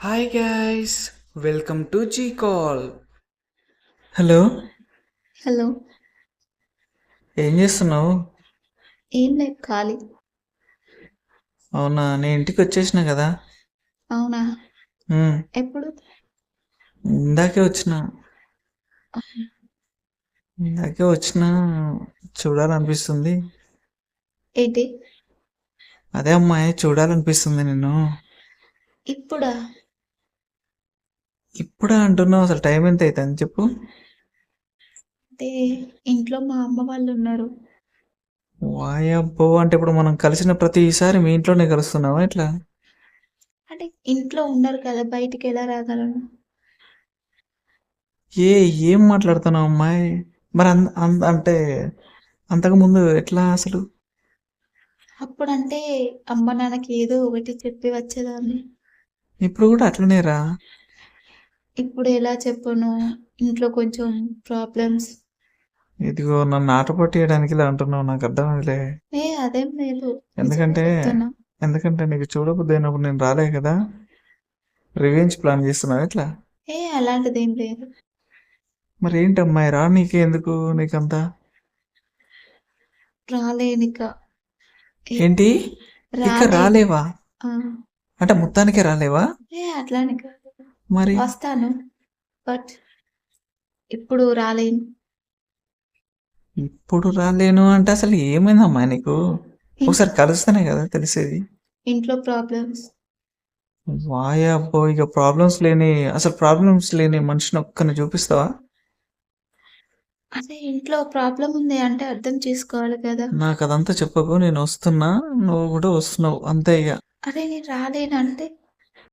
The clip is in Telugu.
Hi guys welcome to Zee call hello hello ఏం చేస్తున్నావు? ఏం లేదు ఖాళీ. అవునా నేను ఇంటికి వచ్చేసిన కదా? అవునా? ఉమ్, ఎప్పుడు? ఇందాకే వచ్చిన. ఇందాకే వచ్చిన చూడాలనిపిస్తుంది. ఏంటి? అదే అమ్మాయి చూడాలనిపిస్తుంది నిన్ను. ఇప్పుడా? ఇప్పుడా అంటున్నావు అసలు టైం ఎంత అవుతుంది చెప్పు. అంటే ఇంట్లో మా అమ్మ వాళ్ళు ఉన్నారు. వాయబ్బో అంటే ఇప్పుడు మనం కలిసిన ప్రతిసారి మీ ఇంట్లోనే కలుస్తున్నావా ఇట్లా? అంటే ఇంట్లో ఉన్నారు కదా బయటికి ఎలా రాగలను ఏ ఏం మాట్లాడుతున్నావు అమ్మాయి? మరి అంద- అంటే అంతకుముందు ఎట్లా అసలు? అప్పుడంటే అమ్మ నాన్నకి ఏదో ఒకటి చెప్పి వచ్చేదాన్ని. ఇప్పుడు కూడా అట్లనే రా. ఇప్పుడు ఎలా చెప్పను? ఇంట్లో కొంచెం ప్రాబ్లమ్స్ ఇదిగో నన్ను ఆట పట్టేయడానికి ఇలా అంటున్నావు నాకు అర్థమైందిలే. ఏ అదేం లేదు. ఎందుకంటే చెప్తున్నా. ఎందుకంటే నీకు చూడబుద్ధి అయినప్పుడు నేను రాలే కదా? రివెంజ్ ప్లాన్ చేస్తున్నావు ఎట్లా ఏ అలాంటిది ఏం లేదు. మరి ఏంటి అమ్మాయి రా నీకే ఎందుకు నీకంతా? రాలేనిక ఏంటి? ఇక రాలేవా? ఆ, అంటే మొత్తానికే రాలేవా? ఏ అట్లానే కాదు మరి? వస్తాను. బట్ ఇప్పుడు రాలేను. ఇప్పుడు రాలేను అంటే అసలు ఏమైందమ్మా నీకు? ఒకసారి కలుస్తేనే కదా తెలిసేది. ఇంట్లో ప్రాబ్లమ్స్ వాయబ్బో ఇక ప్రాబ్లమ్స్ లేని అసలు ప్రాబ్లమ్స్ లేని మనిషిని ఒక్కని చూపిస్తావా? అదే ఇంట్లో ప్రాబ్లం ఉంది అంటే అర్థం చేసుకోవాలి కదా. నాకు అదంతా చెప్పకు నేను వస్తున్నా నువ్వు కూడా వస్తున్నావు అంతే ఇక. అరే నేను రాలేను అంటే?